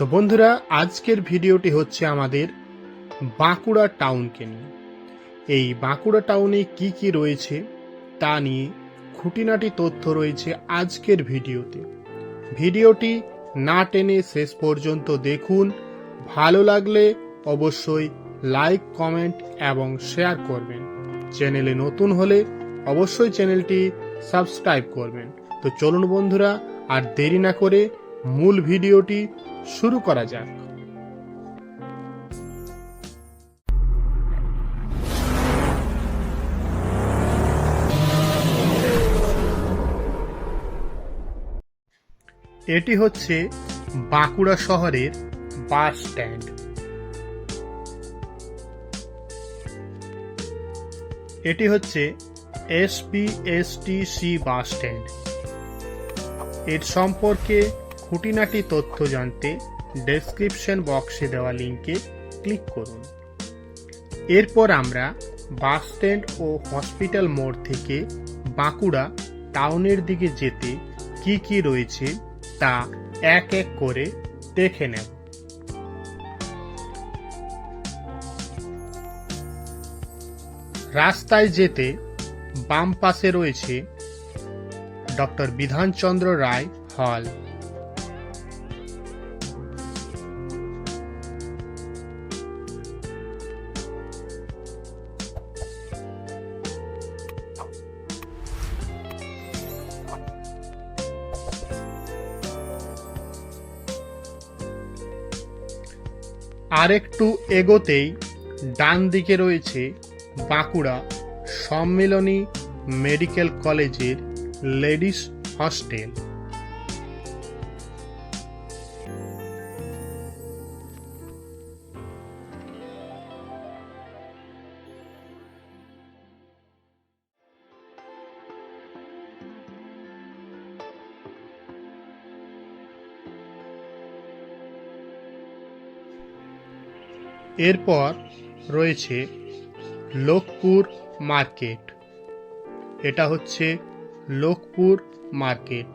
তো বন্ধুরা, আজকের ভিডিওটি হচ্ছে আমাদের বাঁকুড়া টাউনকে নিয়ে। এই বাঁকুড়া টাউনে কি কি রয়েছে তা নিয়ে খুঁটিনাটি তথ্য রয়েছে আজকের ভিডিওতে। ভিডিওটি না টেনে শেষ পর্যন্ত দেখুন। ভালো লাগলে অবশ্যই লাইক, কমেন্ট এবং শেয়ার করবেন। চ্যানেলে নতুন হলে অবশ্যই চ্যানেলটি সাবস্ক্রাইব করবেন। তো চলুন বন্ধুরা, আর দেরি না করে মূল ভিডিওটি শুরু করা যাক। এটি হচ্ছে বাঁকুড়া শহরের বাস স্ট্যান্ড। এটি হচ্ছে এসপিএসটিসি বাস স্ট্যান্ড। এর সম্পর্কে খুঁটিনাটি তথ্য জানতে ডেসক্রিপশন বক্সে দেওয়া লিঙ্কে ক্লিক করুন। এরপর আমরা বাস স্ট্যান্ড ও হসপিটাল মোড় থেকে বাঁকুড়া টাউনের দিকে যেতে কি কি রয়েছে তা এক এক করে দেখে নেব। রাস্তায় যেতে বাম পাশে রয়েছে ডক্টর বিধানচন্দ্র রায় হল আরেকটু এগোতেই ডান দিকে রয়েছে বাঁকুড়া সম্মিলনী মেডিকেল কলেজের লেডিস হস্টেল। এরপর রয়েছে লোকপুর মার্কেট। এটা হচ্ছে লোকপুর মার্কেট।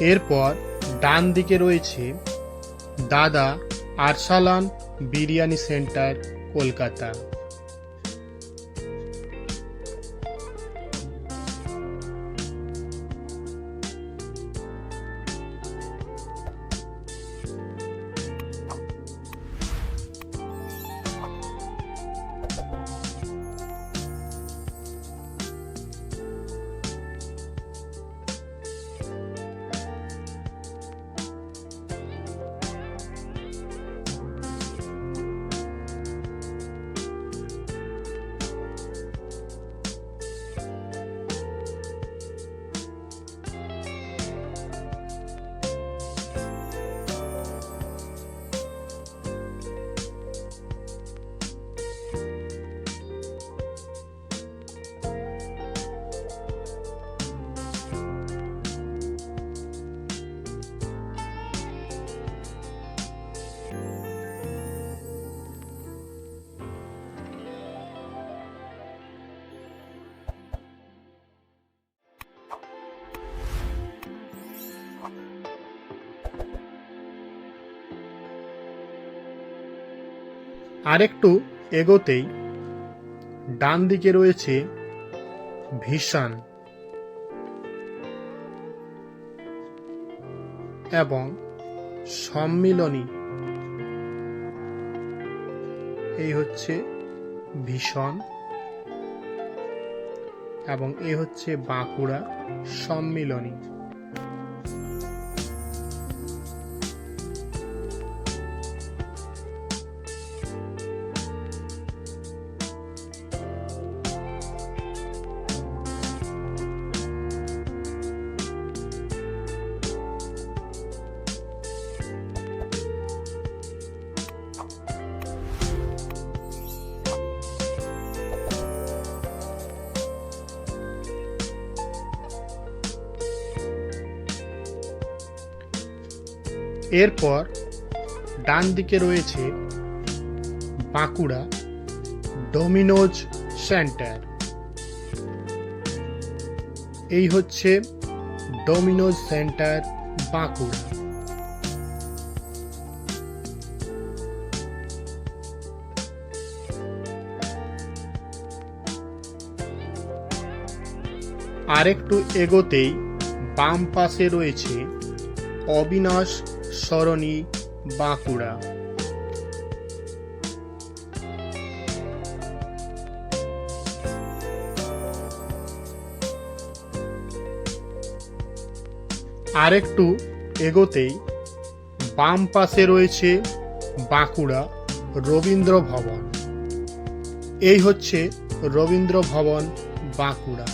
এরপর ডান দিকে রয়েছে দাদা আরসালান বিরিয়ানি সেন্টার কলকাতা। আরেকটু এগোতেই ডান দিকে রয়েছে ভীষণ এবং সম্মিলনী। এই হচ্ছে ভীষণ এবং এ হচ্ছে বাঁকুড়া সম্মিলনী। এরপর ডান দিকে রয়েছে বাঁকুড়া ডোমিনোজ সেন্টার। এই হচ্ছে ডোমিনোজ সেন্টার বাঁকুড়া। আরেকটু এগোতেই বাম পাশে রয়েছে অবিনাশ সরণি, বাঁকুড়া। আরেকটু এগোতেই বাম পাশে রয়েছে বাঁকুড়া রবীন্দ্র ভবন। এই হচ্ছে রবীন্দ্র ভবন বাঁকুড়া।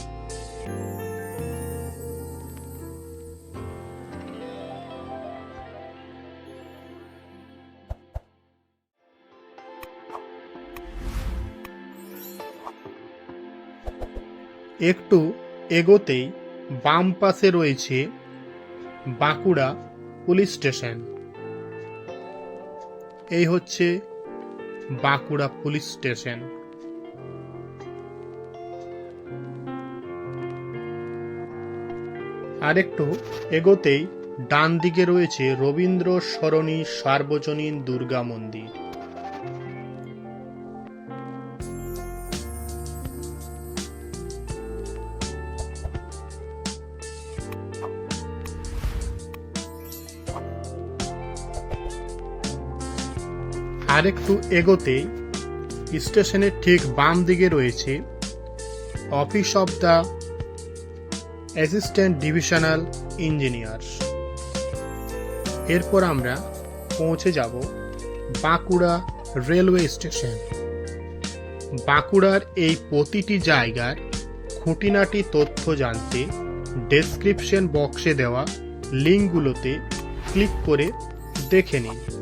একটু এগোতেই বাম পাশে রয়েছে বাঁকুড়া পুলিশ স্টেশন। এই হচ্ছে বাঁকুড়া পুলিশ স্টেশন। আরেকটু এগোতেই ডান দিকে রয়েছে রবীন্দ্র সরণী সার্বজনীন দুর্গা মন্দির। আরেকটু এগোতেই স্টেশনের ঠিক বাম দিকে রয়েছে office of the assistant divisional engineer. এরপর আমরা পৌঁছে যাব বাঁকুড়া রেলওয়ে স্টেশন। বাঁকুড়ার এই প্রতিটি জায়গার খুঁটিনাটি তথ্য জানতে ডেসক্রিপশন বক্সে দেওয়া লিঙ্কগুলোতে ক্লিক করে দেখে নিন।